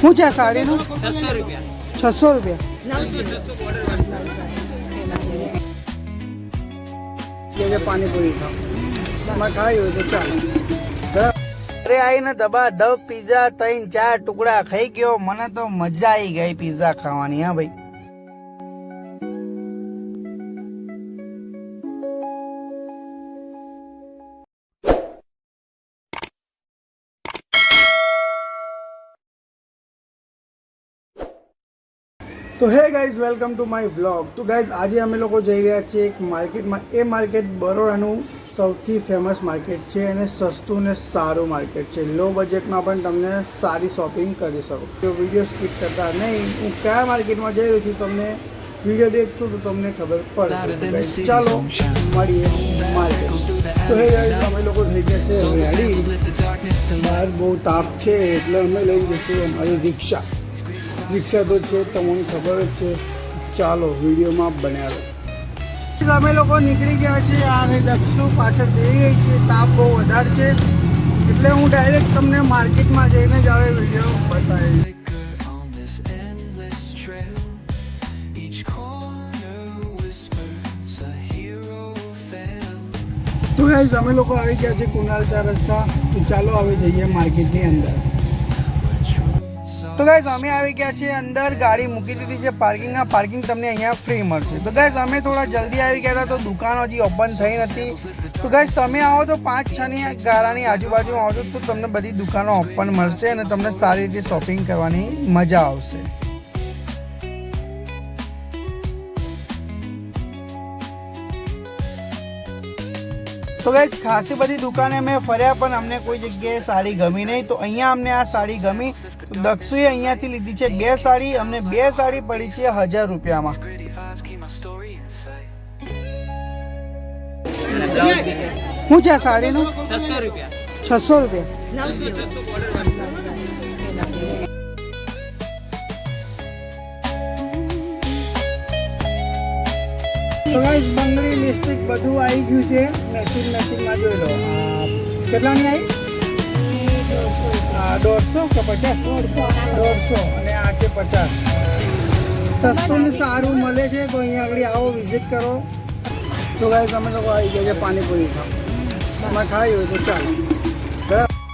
શું છે સાડીનું? છસો રૂપિયા. છસો રૂપિયા. પાણીપુરી ખાવ ખાઈ હોય તો ચાલે. અરે આવીને દબા દબ પીઝા ત્રણ ચાર ટુકડા ખાઈ ગયો. મને તો મજા આવી ગઈ પીઝા ખાવાની હા ભાઈ. તો હે guys, welcome to my vlog. તો ગાઈઝ, આજે અમે લોકો જઈ રહ્યા છીએ એક માર્કેટમાં. એ માર્કેટ બરોડાનું સૌથી ફેમસ માર્કેટ છે અને સસ્તું ને સારું માર્કેટ છે. લો બજેટમાં પણ તમને સારી શોપિંગ કરી શકો. તો વીડિયો સ્કીપ કરતા નહીં. હું કયા માર્કેટમાં જઈ રહ્યો છું તમને વીડિયો દેખશું તો તમને ખબર પડશે. ચાલો મળીએ માર્કેટ. તો હે ગાઈઝ, અમે લોકો થઈ ગયા છે બહાર બહુ તાપ છે એટલે અમે લઈ જઈશું અમારી રિક્ષા. રિક્ષા તો છે, તમને ખબર જ છે. ચાલો, વિડીયોમાં બન્યા રહો. અમે લોકો નીકળી ગયા છીએ, આ દક્ષુ, પાછળ બેસી ગઈ છે, તાપ બહુ વધારે છે. એટલે હું ડાયરેક્ટ તમને માર્કેટમાં જઈને જ આવે વીડિયો બતાવીશ. તો ગાઈઝ અમે લોકો આવી ગયા છે કુનાલ ચાર રસ્તા. તો ચાલો હવે જઈએ માર્કેટની અંદર. તો ગાઈઝ અમે આવી ગયા છીએ અંદર ગાડી મૂકી દીધી છે પાર્કિંગના પાર્કિંગ તમને અહીંયા ફ્રી મળશે. તો ગાઈઝ અમે થોડા જલ્દી આવી ગયા હતા તો દુકાનો હજી ઓપન થઈ નથી. તો ગાઈઝ તમે આવો તો પાંચ, છ ની ગાળાની આજુબાજુ આવો તો તમને બધી દુકાનો ઓપન મળશે અને તમને સારી રીતે શોપિંગ કરવાની મજા આવશે. તો ગાઈઝ ખાસી બધી દુકાને મેં ફર્યા પણ અમને કોઈ જગ્યાએ સાડી ગમી નહીં. તો અહીંયા અમને આ સાડી ગમી. દક્ષુએ અહીંયાથી લીધી છે બે સાડી. અમને બે સાડી પડી છે હજાર રૂપિયામાં. શું છે સાડીનું? છસો રૂપિયા. છસો રૂપિયા. તો ગાઈઝ બંગડી લિપસ્ટિક બધું આવી ગયું છે. મેચિંગ મેચિંગમાં જોઈ લો. કેટલાની આવી દોઢસો કે પચાસ? દોઢસો. અને આ છે પચાસ. સસ્તું ને સારું મળે છે તો અહીંયા આગળ આવો વિઝિટ કરો. તો ગાઈઝ અમે લોકો આવી ગયા છે પાણીપુરી ખાવ તમે ખાઈ હોય તો ચાલો. બરાબર.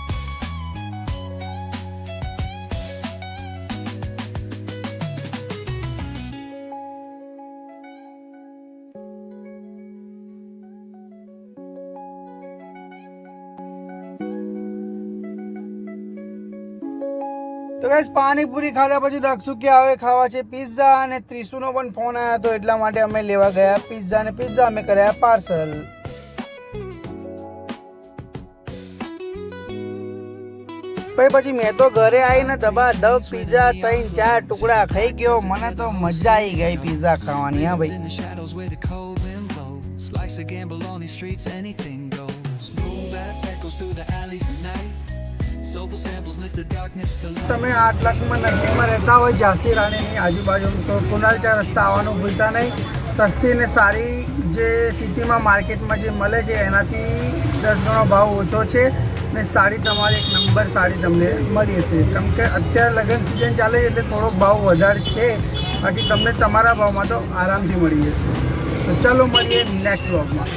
તો ગાઈસ પાણીપુરી ખાધા પછી દક્ષુ કે આવે ખાવા છે પિઝા અને ત્રીસુનો પણ ફોન આવ્યો હતો એટલા માટે અમે લેવા ગયા પિઝા અને પિઝા અમે કર્યા પાર્સલ પછી પછી મેં તો ઘરે આવીને દબા દબ પિઝા ત્રણ ચાર ટુકડા ખાઈ ગયો. મને તો મજા આવી ગઈ પિઝા ખાવાની, હા ભાઈ. તમે આઠ લાખમાં નજીકમાં રહેતા હોય, ઝાંસી રાણીની આજુબાજુ તો કુનાલ ચાર રસ્તા આવવાનું ભૂલતા નહીં. સસ્તી ને સારી જે સિટીમાં માર્કેટમાં જે મળે છે, એનાથી દસ ગણો ભાવ ઓછો છે ને સાડી તમારી એક નંબર સાડી તમને મળી હશે. કેમ કે અત્યારે લગ્ન સિઝન ચાલે છે એટલે થોડોક ભાવ વધારે છે. બાકી તમને તમારા ભાવમાં તો આરામથી મળી જશે. તો ચાલો મળીએ નેક્સ્ટ બ્લોગમાં